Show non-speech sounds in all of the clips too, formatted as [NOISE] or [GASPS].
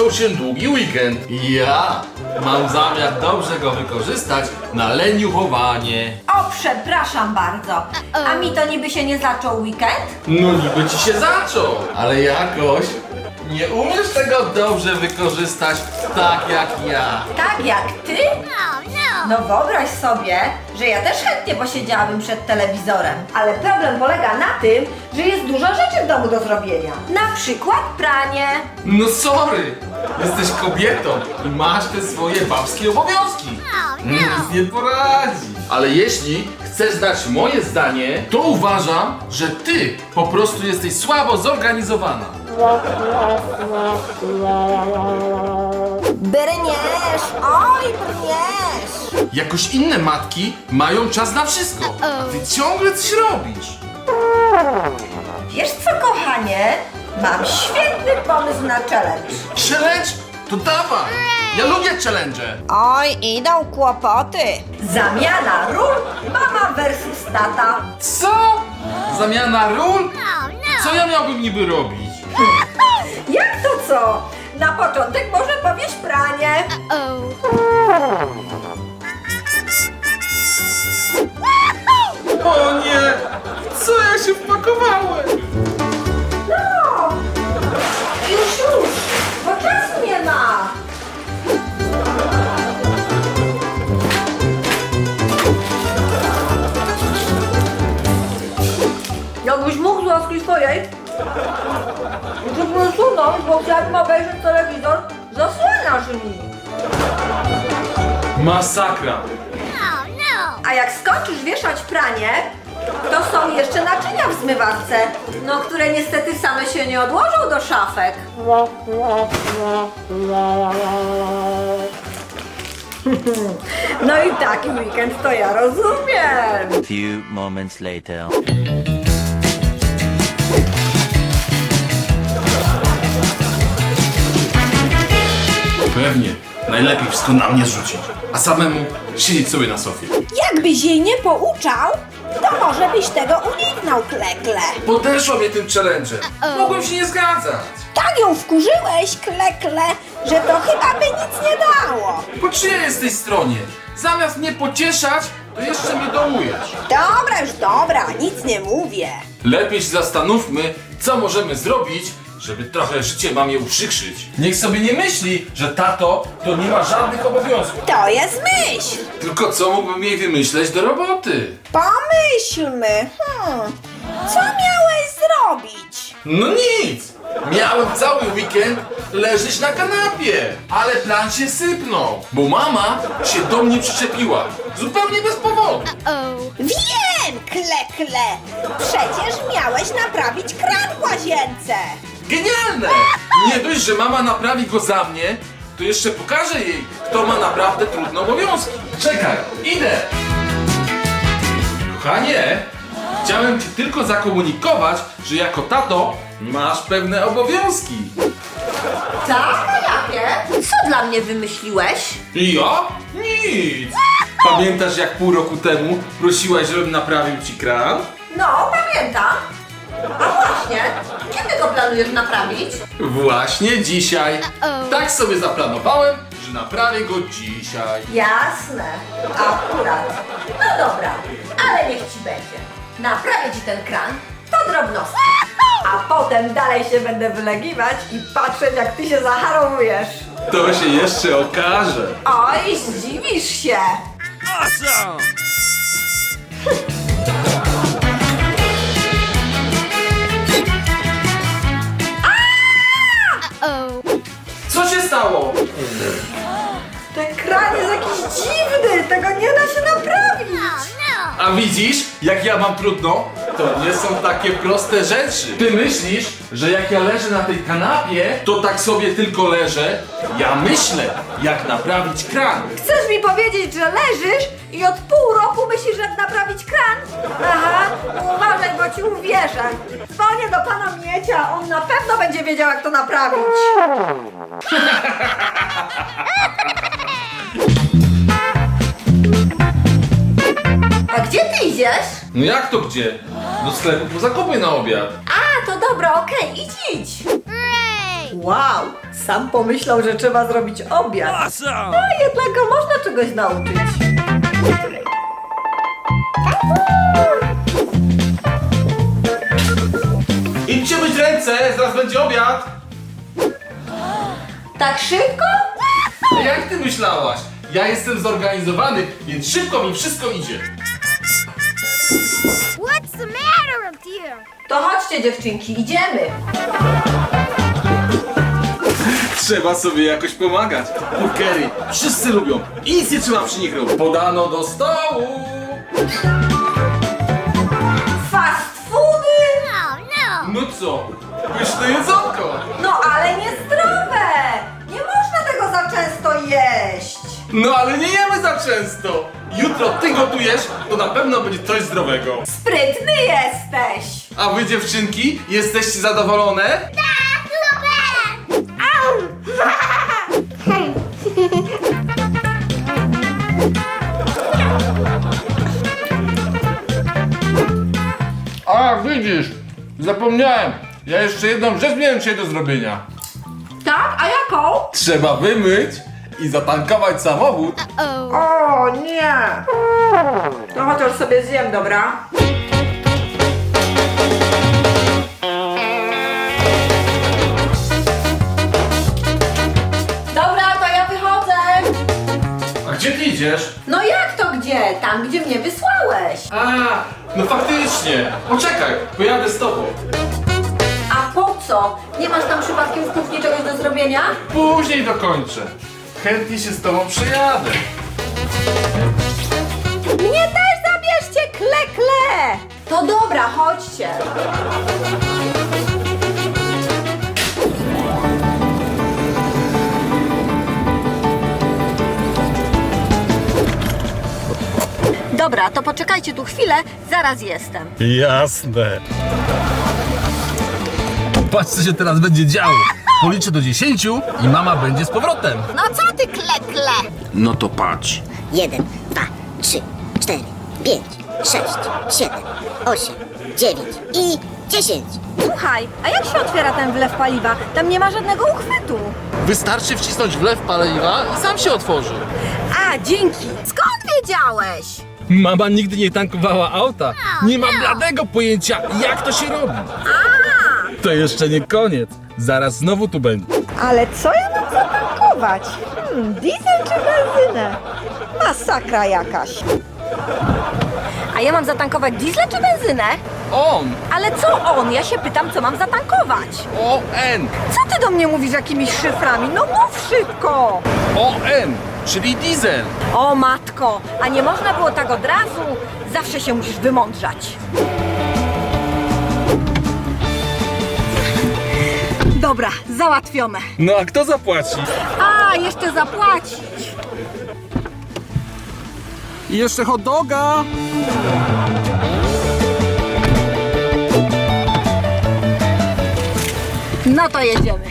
że zaczął się długi weekend. I ja mam zamiar dobrze go wykorzystać na leniuchowanie. O, przepraszam bardzo. A mi to niby się nie zaczął weekend? No niby ci się zaczął, ale jakoś nie umiesz tego dobrze wykorzystać tak jak ja. Tak jak ty? No wyobraź sobie, że ja też chętnie posiedziałabym przed telewizorem. Ale problem polega na tym, że jest dużo rzeczy w domu do zrobienia. Na przykład pranie. No sorry, jesteś kobietą i masz te swoje babskie obowiązki. Nic nie poradzi. Ale jeśli chcesz znać moje zdanie, to uważam, że ty po prostu jesteś słabo zorganizowana. Brniesz, oj brniesz. Jakoś inne matki mają czas na wszystko, a ty ciągle coś robisz. Wiesz co, kochanie? Mam świetny pomysł na challenge. Challenge? To dawaj! Ja lubię challenge. Oj, idą kłopoty. Zamiana ról mama versus tata. Co? Zamiana ról? Co ja miałbym niby robić? [LAUGHS] Jak to co? Na początek może powiesz pranie. O nie! Co ja się wpakowałem? Wysunąć, bo chciałbym obejrzeć telewizor, zasłaniasz mi. Masakra! A jak skończysz wieszać pranie, to są jeszcze naczynia w zmywarce, no które niestety same się nie odłożą do szafek. No i taki weekend to ja rozumiem. Few moments later. Pewnie. Najlepiej wszystko na mnie rzucić, a samemu siedzieć sobie na sofie. Jakbyś jej nie pouczał, to może byś tego uniknął, klekle. Podeszła mnie tym challenge. Mogłem się nie zgadzać. Tak ją wkurzyłeś, klekle, że to chyba by nic nie dało. Po czyjej jesteś stronie? Zamiast mnie pocieszać, to jeszcze mnie dołujesz. Dobra, już dobra, nic nie mówię. Lepiej się zastanówmy, co możemy zrobić, żeby trochę życie mamie uprzykrzyć. Niech sobie nie myśli, że tato to nie ma żadnych obowiązków. To jest myśl. Tylko co mógłbym jej wymyśleć do roboty? Pomyślmy, hmm, co miałeś zrobić? No nic! Miałem cały weekend leżeć na kanapie, ale plan się sypnął, bo mama się do mnie przyczepiła. Zupełnie bez powodu. Wiem, klekle, przecież miałeś naprawić kran w łazience. Genialne! Nie dość, że mama naprawi go za mnie, to jeszcze pokażę jej, kto ma naprawdę trudne obowiązki. Czekaj, idę! Kochanie, chciałem ci tylko zakomunikować, że jako tato masz pewne obowiązki. Tak, a jakie? Co dla mnie wymyśliłeś? I ja? Nic! Pamiętasz jak pół roku temu prosiłaś, żebym naprawił ci kran? No, pamiętam. A właśnie, kiedy go planujesz naprawić? Właśnie dzisiaj. Tak sobie zaplanowałem, że naprawię go dzisiaj. Jasne, akurat. No dobra, ale niech ci będzie. Naprawię ci ten kran, to drobnostki. A potem dalej się będę wylegiwać i patrzeć jak ty się zacharowujesz. To się jeszcze okaże. Oj, zdziwisz się. Co stało? Ten kran jest jakiś dziwny, tego nie da się naprawić. A widzisz, jak ja mam trudno? To nie są takie proste rzeczy. Ty myślisz, że jak ja leżę na tej kanapie, to tak sobie tylko leżę? Ja myślę, jak naprawić kran. Chcesz mi powiedzieć, że leżysz i od pół roku myślisz, jak naprawić kran? ci uwierzę. Dzwonię do pana Miecia, on na pewno będzie wiedział, jak to naprawić. A gdzie ty idziesz? No jak to gdzie? Do sklepu po zakupy na obiad. A, to dobra, okej, idź, idź. Wow, sam pomyślał, że trzeba zrobić obiad. Awesome! A jednak go można czegoś nauczyć. Tak szybko? A jak ty myślałaś? Ja jestem zorganizowany, więc szybko mi wszystko idzie. What's the matter with you? To chodźcie dziewczynki, idziemy. Trzeba sobie jakoś pomagać. Burgery wszyscy lubią i nic nie trzeba przy nich robić. Podano do stołu. Fast foody? Oh no! No co? Pyszne jedzonko. No ale! Nie jeść. No ale nie jemy za często. Jutro ty gotujesz, to na pewno będzie coś zdrowego. Sprytny jesteś. A wy dziewczynki, jesteście zadowolone? Tak, super! A widzisz, zapomniałem. Ja jeszcze jedną rzecz miałem dzisiaj do zrobienia. Tak? A jaką? Trzeba wymyć i zatankować samochód. Oh. O nie. To chociaż sobie zjem, dobra? Dobra, to ja wychodzę. A gdzie ty idziesz? No jak to gdzie? Tam, gdzie mnie wysłałeś. A, no faktycznie. Poczekaj, pojadę z tobą. A po co? Nie masz tam przypadkiem w kuchni czegoś do zrobienia? Później dokończę. Chętnie się z tobą przejadę. Mnie też zabierzcie, kle, kle! To dobra, chodźcie. Dobra, to poczekajcie tu chwilę, zaraz jestem. Jasne. Patrz co się teraz będzie działo. Policzę do 10 i mama będzie z powrotem. No co ty klekle? No to patrz. Jeden, dwa, trzy, cztery, pięć, sześć, siedem, osiem, dziewięć i dziesięć. Słuchaj, a jak się otwiera ten wlew paliwa? Tam nie ma żadnego uchwytu. Wystarczy wcisnąć wlew paliwa i sam się otworzy. A, dzięki. Skąd wiedziałeś? Mama nigdy nie tankowała auta. Nie mam bladego pojęcia, jak to się robi. To jeszcze nie koniec. Zaraz znowu tu będzie. Ale co ja mam zatankować? Hmm, diesel czy benzynę? Masakra jakaś. A ja mam zatankować diesel czy benzynę? On! Ale co on? Ja się pytam, co mam zatankować. O-N! Co ty do mnie mówisz jakimiś szyframi? No mów szybko! O-N! Czyli diesel. O matko, a nie można było tak od razu? Zawsze się musisz wymądrzać. Dobra, załatwione. No a kto zapłaci? A, jeszcze zapłacić. I jeszcze hot doga. No to jedziemy.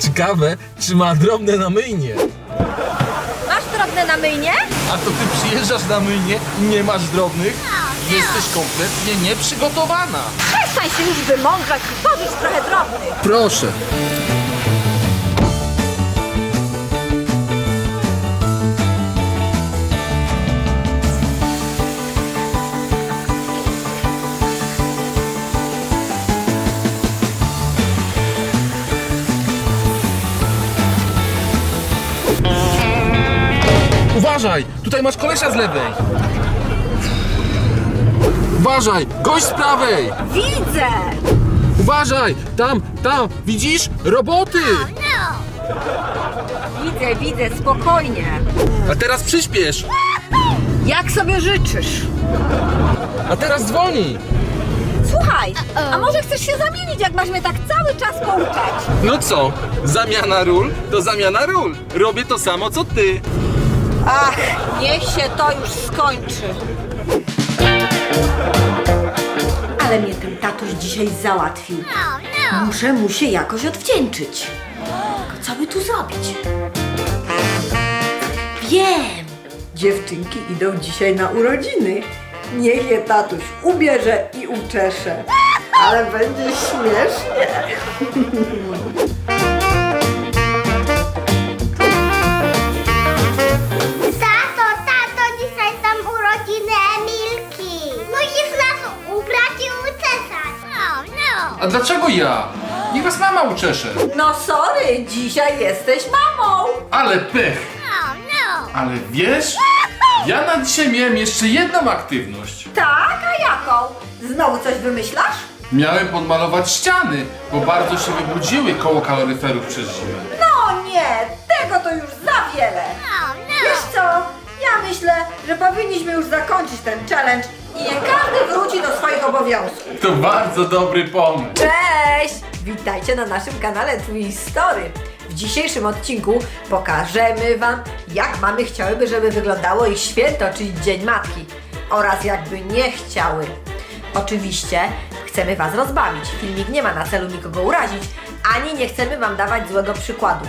Ciekawe, czy ma drobne na myjnie. Masz drobne na myjnie? A to ty przyjeżdżasz na myjnie i nie masz drobnych? Jesteś kompletnie nieprzygotowana. Przestań się już wymądrzać pożycz trochę drobnych. Proszę. Uważaj! Tutaj masz kolesia z lewej! Uważaj! Gość z prawej! Widzę! Uważaj! Tam, tam! Widzisz? Roboty! No! Widzę, widzę, spokojnie. A teraz przyspiesz! Jak sobie życzysz? A teraz dzwoni! Słuchaj, a może chcesz się zamienić, jak masz mnie tak cały czas pouczać? No co? Zamiana ról to zamiana ról. Robię to samo co ty. Ach, niech się to już skończy. Ale mnie ten tatuś dzisiaj załatwił. Muszę mu się jakoś odwdzięczyć. Co by tu zrobić? Wiem! Dziewczynki idą dzisiaj na urodziny. Niech je tatuś ubierze i uczesze. Ale będzie śmiesznie. [LAUGHS] A dlaczego ja? Niech was mama uczesze. No sorry, dzisiaj jesteś mamą. Ale pech. Oh no. Ale wiesz? Ja na dzisiaj miałem jeszcze jedną aktywność. Tak, a jaką? Znowu coś wymyślasz? Miałem podmalować ściany, bo bardzo się wybrudziły koło kaloryferów przez zimę. No nie, tego to już za wiele. Oh Wiesz no. co? Ja myślę, że powinniśmy już zakończyć ten challenge i niech każdy wróci do swoich obowiązków. To bardzo dobry pomysł. Cześć! Witajcie na naszym kanale Twin Story. W dzisiejszym odcinku pokażemy Wam, jak mamy chciałyby, żeby wyglądało ich święto, czyli Dzień Matki. Oraz jakby nie chciały. Oczywiście chcemy Was rozbawić. Filmik nie ma na celu nikogo urazić, ani nie chcemy Wam dawać złego przykładu.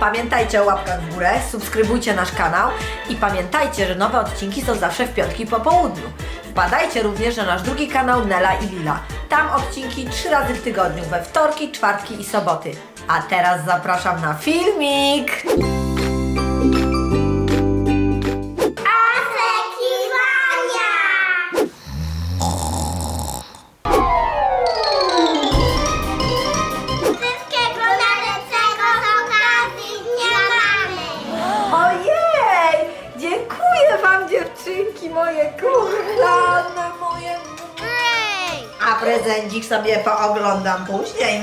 Pamiętajcie o łapkach w górę, subskrybujcie nasz kanał i pamiętajcie, że nowe odcinki są zawsze w piątki po południu. Wpadajcie również na nasz drugi kanał Nela i Lila. Tam odcinki trzy razy w tygodniu, we wtorki, czwartki i soboty. A teraz zapraszam na filmik! Sobie pooglądam później.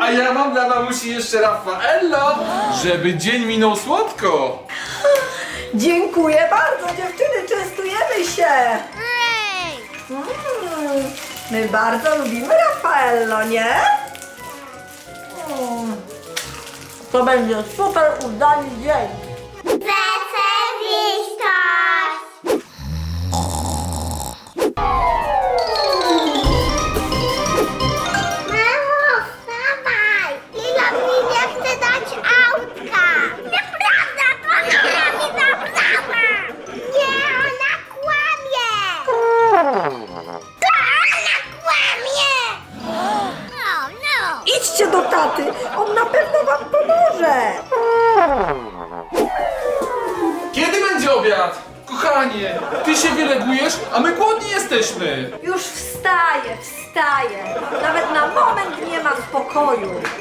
A ja mam dla mamusi jeszcze Raffaello, żeby dzień minął słodko. Dziękuję bardzo dziewczyny, częstujemy się! Mm, my bardzo lubimy Raffaello, nie? Mm, to będzie super udany dzień. Spokoju. Oczekiwania!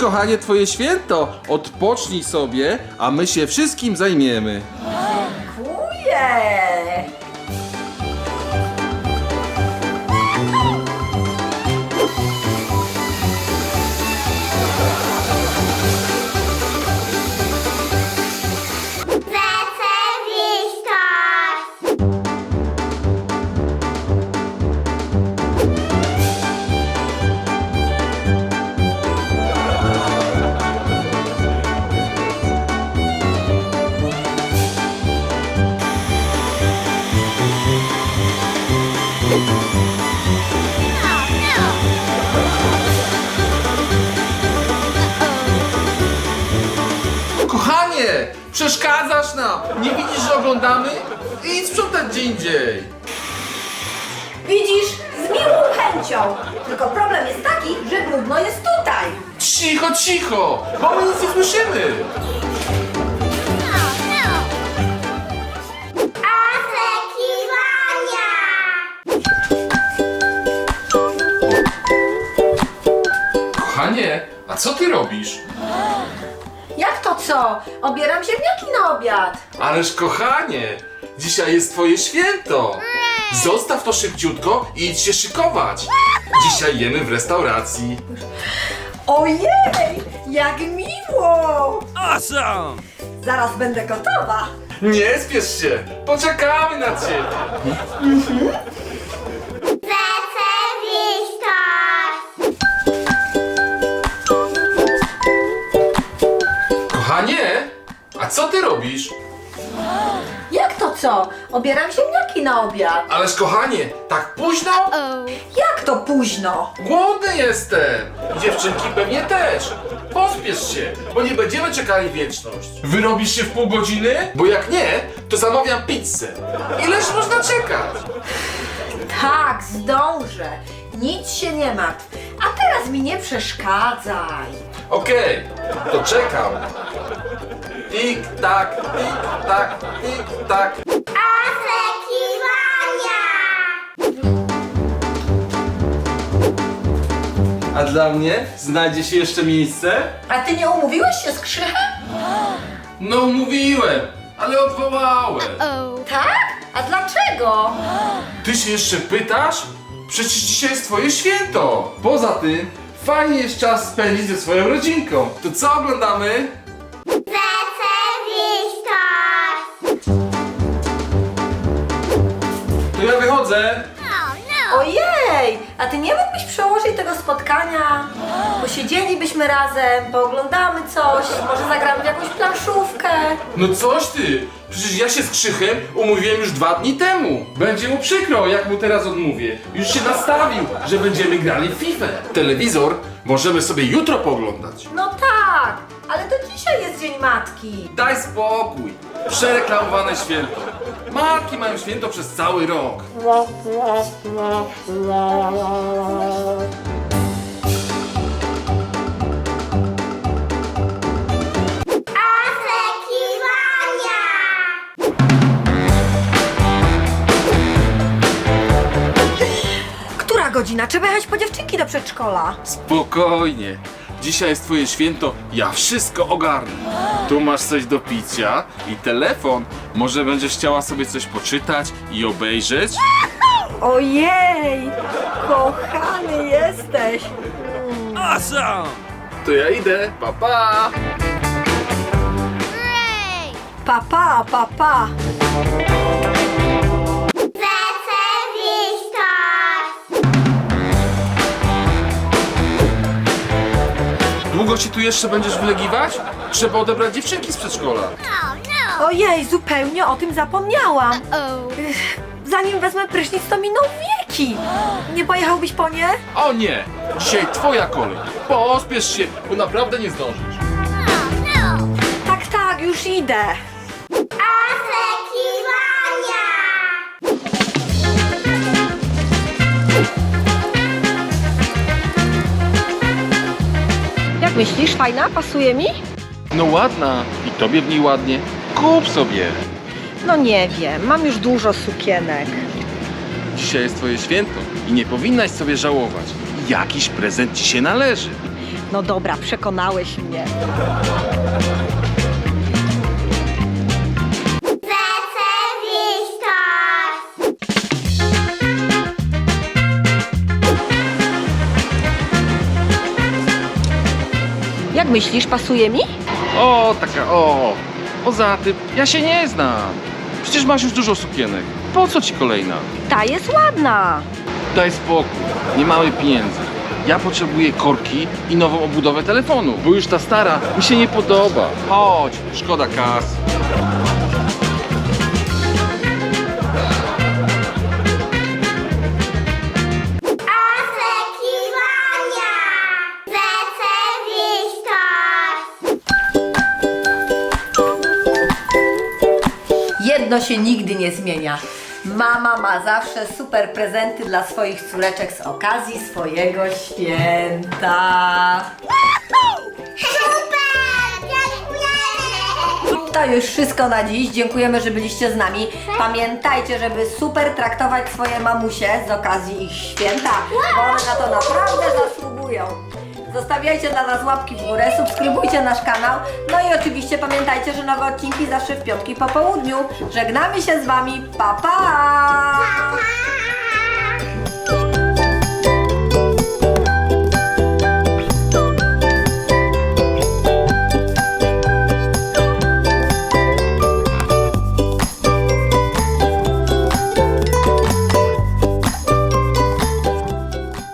Kochanie, twoje święto. Odpocznij sobie, a my się wszystkim zajmiemy. Dziękuję. Kochanie, Przeszkadzasz nam! Nie widzisz, że oglądamy? Idź sprzątać gdzie indziej! Widzisz, z miłą chęcią. Tylko problem jest taki, że brudno jest tutaj. Cicho, cicho! Bo my nic nie słyszymy! Oczekiwania! Kochanie, a co ty robisz? [GASPS] [GASPS] Jak to co? Obieram ziemniaki na obiad. Ależ kochanie, dzisiaj jest twoje święto! Zostaw to szybciutko i idź się szykować! Dzisiaj jemy w restauracji. Ojej, jak miło! Awesome! Zaraz będę gotowa. Nie spiesz się! Poczekamy na ciebie! Co ty robisz? Jak to co? Obieram ziemniaki na obiad. Ależ kochanie, tak późno? Jak to późno? Głodny jestem! Dziewczynki pewnie też! Pospiesz się, bo nie będziemy czekali wieczność. Wyrobisz się w pół godziny? Bo jak nie, to zamawiam pizzę. Ileż można czekać? Tak, zdążę. Nic się nie martw. A teraz mi nie przeszkadzaj. Okej, to czekam. Tik tak, tik tak, tik tak. Oczekiwania! A dla mnie znajdzie się jeszcze miejsce? A ty nie umówiłeś się z Krzychem? No mówiłem, ale odwołałem. Tak? A dlaczego? Ty się jeszcze pytasz? Przecież dzisiaj jest twoje święto. Poza tym, fajnie jest czas spędzić ze swoją rodzinką. To co oglądamy? Rzeczywistość! To ja wychodzę. Ojej! A ty nie mógłbyś przełożyć tego spotkania? Posiedzielibyśmy razem, pooglądamy coś, może zagramy w jakąś planszówkę. No coś ty! Przecież ja się z Krzychem umówiłem już dwa dni temu. Będzie mu przykro, jak mu teraz odmówię. Już się nastawił, że będziemy grali w FIFA. Telewizor możemy sobie jutro pooglądać. No tak, ale to dzisiaj jest Dzień Matki. Daj spokój. Przereklamowane święto. Matki mają święto przez cały rok. Oczekiwania! Która godzina? Trzeba jechać po dziewczynki do przedszkola. Spokojnie. Dzisiaj jest twoje święto, ja wszystko ogarnę. Tu masz coś do picia i telefon. Może będziesz chciała sobie coś poczytać i obejrzeć? Ojej! Kochany jesteś! Awesome! To ja idę. Pa pa. Papa, papa. Pa. Długo się tu jeszcze będziesz wylegiwać? Trzeba odebrać dziewczynki z przedszkola. Ojej, zupełnie o tym zapomniałam. Ech, Zanim wezmę prysznic, to miną wieki. Nie pojechałbyś po nie? O nie! Dzisiaj twoja kolej. Pospiesz się, bo naprawdę nie zdążysz. Tak, tak, już idę. Jak myślisz, fajna? Pasuje mi? No ładna. I tobie w niej ładnie. Kup sobie. No nie wiem, mam już dużo sukienek. Dzisiaj jest twoje święto i nie powinnaś sobie żałować. Jakiś prezent ci się należy. No dobra, przekonałeś mnie. Myślisz, pasuje mi? O, taka o. Poza tym, ja się nie znam. Przecież masz już dużo sukienek. Po co ci kolejna? Ta jest ładna. Daj spokój, nie mamy pieniędzy. Ja potrzebuję korki i nową obudowę telefonu, bo już ta stara mi się nie podoba. Chodź, szkoda kas. Jedno się nigdy nie zmienia. Mama ma zawsze super prezenty dla swoich córeczek z okazji swojego święta. To już wszystko na dziś. Dziękujemy, że byliście z nami. Pamiętajcie, żeby super traktować swoje mamusie z okazji ich święta, bo one na to naprawdę zasługują. Zostawiajcie dla nas łapki w górę, subskrybujcie nasz kanał. No i oczywiście pamiętajcie, że nowe odcinki zawsze w piątki po południu. Żegnamy się z Wami. Pa pa! pa, pa.